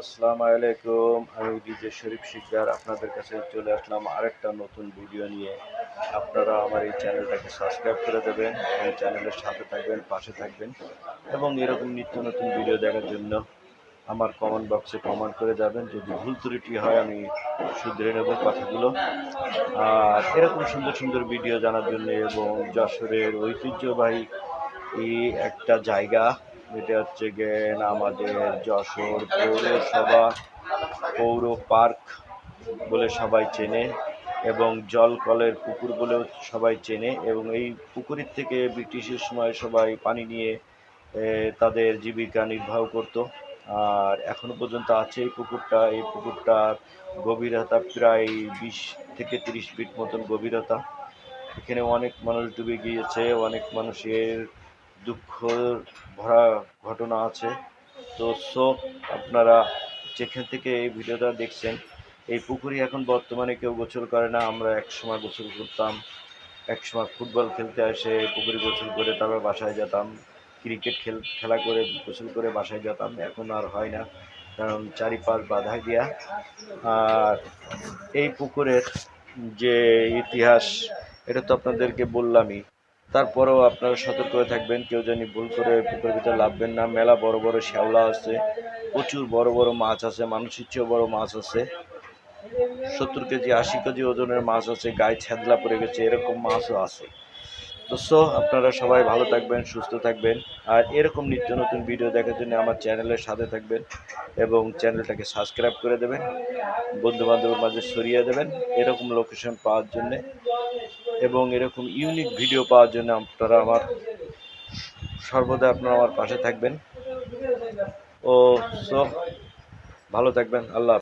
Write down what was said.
আসসালামু আলাইকুম। আমি ডিজে শরীফ শিকদার, আপনাদের কাছে চলে আসলাম আরেকটা নতুন ভিডিও নিয়ে। আপনারা আমার এই চ্যানেলটাকে সাবস্ক্রাইব করে দেবেন, এবং চ্যানেলের সাথে থাকবেন, পাশে থাকবেন, এবং এরকম নিত্য নতুন ভিডিও দেখার জন্য আমার কমেন্ট বক্সে কমেন্ট করে যাবেন। যদি ভুল ত্রুটি হয়, আমি শুধরে নেব কথাগুলো। আর এরকম সুন্দর সুন্দর ভিডিও জানার জন্য এবং যশোরের ঐতিহ্যবাহী এই একটা জায়গা এটা হচ্ছে গেন আমাদের যশোর পৌরসভা, পৌর পার্ক বলে সবাই চেনে এবং জলকলের পুকুর বলেও সবাই চেনে এবং এই পুকুরের থেকে ব্রিটিশের সময় সবাই পানি নিয়ে তাদের জীবিকা নির্বাহ করত। আর এখনও পর্যন্ত আছে এই পুকুরটা। এই পুকুরটার গভীরতা প্রায় বিশ থেকে তিরিশ ফিট মতন গভীরতা। এখানে অনেক মানুষ ডুবে গিয়েছে, অনেক মানুষের দুঃখ ভরা ঘটনা আছে। তো সো আপনারা যেখান থেকে এই ভিডিওটা দেখছেন, এই পুকুরে এখন বর্তমানে কেউ গোসল করে না। আমরা এক সময় গোসল করতাম এক সময় ফুটবল খেলতে এসে পুকুরে গোসল করে তারপর বাসায় যেতাম, ক্রিকেট খেল, খেলা করে গোসল করে বাসায় যেতাম। এখন আর হয় না, কারণ চারিপাশ বাধা দেওয়া আর এই পুকুরের যে ইতিহাস, এটা তো আপনাদেরকে বললামই তারপরেও আপনারা সতর্ক হয়ে থাকবেন, কেউ জানি ভুল করে পুকুরের ভিতরে লাভবেন না। মেলা বড় বড় শ্যাওলা আছে, প্রচুর বড় বড় মাছ আছে, মানুষের চেয়েও বড় মাছ আছে। সত্তর কেজি, আশি কেজি ওজনের মাছ আছে, গায়ে ছ্যাদলা পড়ে গেছে, এরকম মাছও আছে। তো সো, আপনারা সবাই ভালো থাকবেন, সুস্থ থাকবেন আর এরকম নিত্য নতুন ভিডিও দেখার জন্য আমার চ্যানেলের সাথে থাকবেন এবং চ্যানেলটাকে সাবস্ক্রাইব করে দেবেন বন্ধু বান্ধবের মাঝে সরিয়ে দেবেন এরকম লোকেশন পাওয়ার জন্যে এবং এরকম ইউনিক ভিডিও পাওয়ার জন্য আপনারা আমার, সর্বদা আপনারা আমার পাশে থাকবেন ও, সো, ভালো থাকবেন, আল্লাহ।